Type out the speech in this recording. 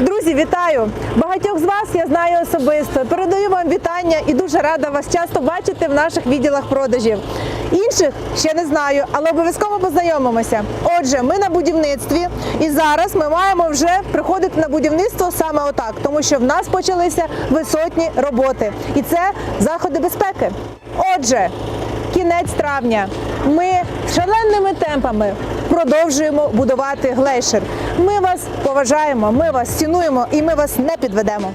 Друзі, вітаю! Багатьох з вас я знаю особисто. Передаю вам вітання і дуже рада вас часто бачити в наших відділах продажів. Інших ще не знаю, але обов'язково познайомимося. Отже, ми на будівництві, і зараз ми маємо вже приходити на будівництво саме отак, тому що в нас почалися висотні роботи, і це заходи безпеки. Отже, кінець травня. Ми шаленими темпами продовжуємо будувати глейшер. Ми вас поважаємо, ми вас цінуємо і ми вас не підведемо.